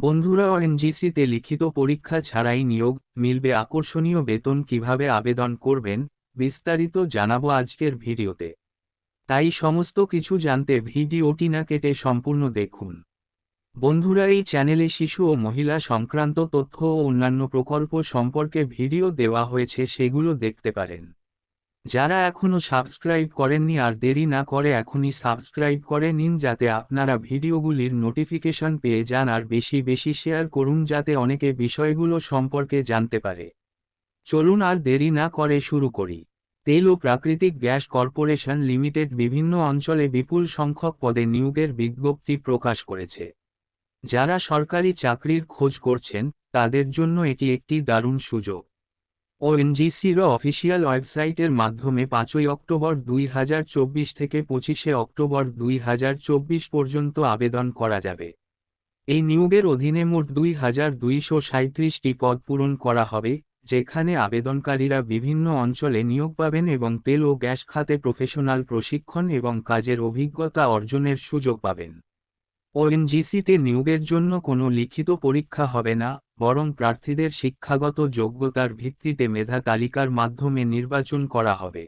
বন্ধুরা এনজিসিতে লিখিত পরীক্ষা ছাড়াই নিয়োগ, মিলবে আকর্ষণীয় বেতন কীভাবে আবেদন করবেন, বিস্তারিত জানাব আজকের ভিডিওতে। তাই সমস্ত কিছু জানতে ভিডিওটি না কেটে সম্পূর্ণ দেখুন। বন্ধুরা, এই চ্যানেলে শিশু ও মহিলা সংক্রান্ত তথ্য ও অন্যান্য প্রকল্প সম্পর্কে ভিডিও দেওয়া হয়েছে, সেগুলো দেখতে পারেন। যারা এখনও সাবস্ক্রাইব করেননি আর দেরি না করে এখনই সাবস্ক্রাইব করে নিন যাতে আপনারা ভিডিওগুলির নোটিফিকেশন পেয়ে যান আর বেশি বেশি শেয়ার করুন যাতে অনেকে বিষয়গুলো সম্পর্কে জানতে পারে। চলুন আর দেরি না করে শুরু করি। তেল ও প্রাকৃতিক গ্যাস কর্পোরেশন লিমিটেড বিভিন্ন অঞ্চলে বিপুল সংখ্যক পদে নিয়োগের বিজ্ঞপ্তি প্রকাশ করেছে। যারা সরকারি চাকরির খোঁজ করছেন, তাদের জন্য এটি একটি দারুণ সুযোগ। ওএনজিসির অফিসিয়াল ওয়েবসাইটের মাধ্যমে পাঁচই অক্টোবর দুই হাজার চব্বিশ থেকে পঁচিশে অক্টোবর দুই হাজার চব্বিশ পর্যন্ত আবেদন করা যাবে। এই নিয়োগের অধীনে মোট দুই হাজার দুইশো সাঁত্রিশটি পদ পূরণ করা হবে, যেখানে আবেদনকারীরা বিভিন্ন অঞ্চলে নিয়োগ পাবেন এবং তেল ও গ্যাস খাতে প্রফেশনাল প্রশিক্ষণ এবং কাজের অভিজ্ঞতা অর্জনের সুযোগ পাবেন। ওএনজিসিতে নিয়োগের জন্য কোনো লিখিত পরীক্ষা হবে না, বরং প্রার্থীদের শিক্ষাগত যোগ্যতার ভিত্তিতে মেধা তালিকার মাধ্যমে নির্বাচন করা হবে।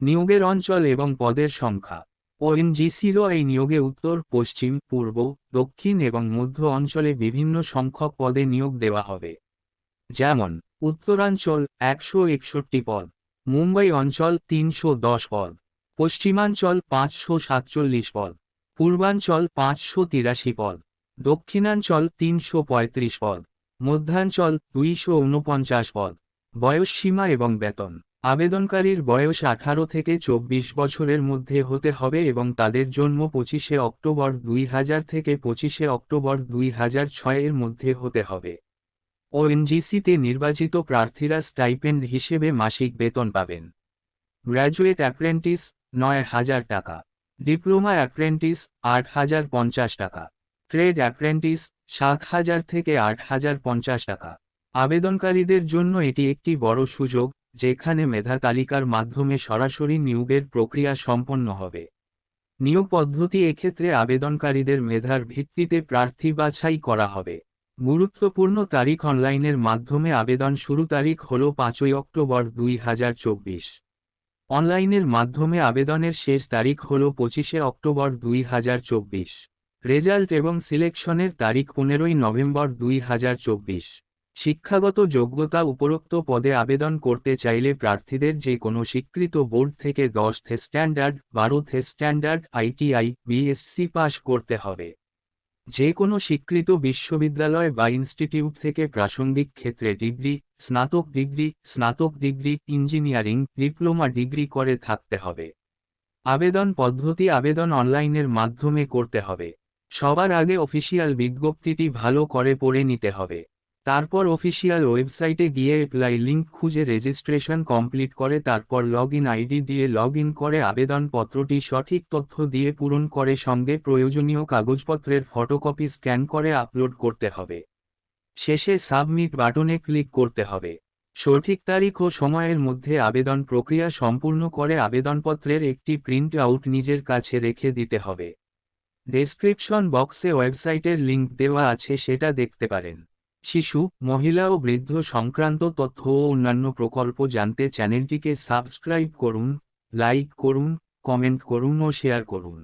নিয়োগের অঞ্চল এবং পদের সংখ্যা। ওএনজিসিরও এই নিয়োগে উত্তর, পশ্চিম, পূর্ব, দক্ষিণ এবং মধ্য অঞ্চলে বিভিন্ন সংখ্যক পদে নিয়োগ দেওয়া হবে। যেমন, উত্তরাঞ্চল একশো একষট্টি পদ, মুম্বাই অঞ্চল তিনশো দশ পদ, পশ্চিমাঞ্চল পাঁচশো সাতচল্লিশ পদ পূর্বাঞ্চল পাঁচশো তিরাশি পদ, দক্ষিণাঞ্চল তিনশো পঁয়ত্রিশ পদ, মধ্যাঞ্চল দুইশো উনপঞ্চাশ পদ বয়সসীমা এবং বেতন। আবেদনকারীর বয়স আঠারো থেকে চব্বিশ বছরের মধ্যে হতে হবে এবং তাদের জন্ম পঁচিশে অক্টোবর দুই হাজার থেকে পঁচিশে অক্টোবর দুই হাজার ছয়ের মধ্যে হতে হবে। ওএনজিসিতে নির্বাচিত প্রার্থীরা স্টাইপেন্ড হিসেবে মাসিক বেতন পাবেন। গ্র্যাজুয়েট অ্যাপ্রেন্টিস, নয় হাজার টাকা। ডিপ্লোমা অ্যাপ্রেন্টিস আট হাজার পঞ্চাশ টাকা। ট্রেড অ্যাপ্রেন্টিস সাত হাজার থেকে আট হাজার পঞ্চাশ টাকা। আবেদনকারীদের জন্য এটি একটি বড় সুযোগ, যেখানে মেধা তালিকার মাধ্যমে সরাসরি নিয়োগের প্রক্রিয়া সম্পন্ন হবে। নিয়োগ পদ্ধতি এক্ষেত্রে আবেদনকারীদের মেধার ভিত্তিতে প্রার্থী বাছাই করা হবে। গুরুত্বপূর্ণ তারিখ অনলাইনের মাধ্যমে আবেদন শুরু তারিখ হল পাঁচই অক্টোবর দুই হাজার চব্বিশ। অনলাইনের মাধ্যমে আবেদনের শেষ তারিখ হল পঁচিশে অক্টোবর দুই হাজার চব্বিশ। রেজাল্ট এবং সিলেকশনের তারিখ পনেরোই নভেম্বর দুই হাজার চব্বিশ। শিক্ষাগত যোগ্যতা উপরোক্ত পদে আবেদন করতে চাইলে প্রার্থীদের যে কোনো স্বীকৃত বোর্ড থেকে দশ থে স্ট্যান্ডার্ড, বারো থে স্ট্যান্ডার্ড, আইটিআই, বিএসসি পাস করতে হবে। যে কোনো স্বীকৃত বিশ্ববিদ্যালয় বা ইনস্টিটিউট থেকে প্রাসঙ্গিক ক্ষেত্রে ডিগ্রি, স্নাতক ডিগ্রি স্নাতক ডিগ্রি, ইঞ্জিনিয়ারিং, ডিপ্লোমা ডিগ্রি করে থাকতে হবে। আবেদন পদ্ধতি আবেদন অনলাইনের মাধ্যমে করতে হবে। সবার আগে অফিসিয়াল বিজ্ঞপ্তিটি ভালো করে পড়ে নিতে হবে। তারপর অফিসিয়াল ওয়েবসাইটে গিয়ে অ্যাপ্লাই লিঙ্ক খুঁজে রেজিস্ট্রেশন কমপ্লিট করে, তারপর লগ ইন আইডি দিয়ে লগ ইন করে, আবেদনপত্রটি সঠিক তথ্য দিয়ে পূরণ করে, সঙ্গে প্রয়োজনীয় কাগজপত্রের ফটোকপি স্ক্যান করে আপলোড করতে হবে। শেষে সাবমিট বাটনে ক্লিক করতে হবে। সঠিক তারিখ ও সময়ের মধ্যে আবেদন প্রক্রিয়া সম্পূর্ণ করে আবেদনপত্রের একটি প্রিন্ট আউট নিজের কাছে রেখে দিতে হবে। ডেসক্রিপশন বক্সে ওয়েবসাইটের লিঙ্ক দেওয়া আছে, সেটা দেখতে পারেন। শিশু, মহিলা ও বৃদ্ধ সংক্রান্ত তথ্য ও অন্যান্য প্রকল্প জানতে চ্যানেলটিকে সাবস্ক্রাইব করুন, লাইক করুন, কমেন্ট করুন ও শেয়ার করুন।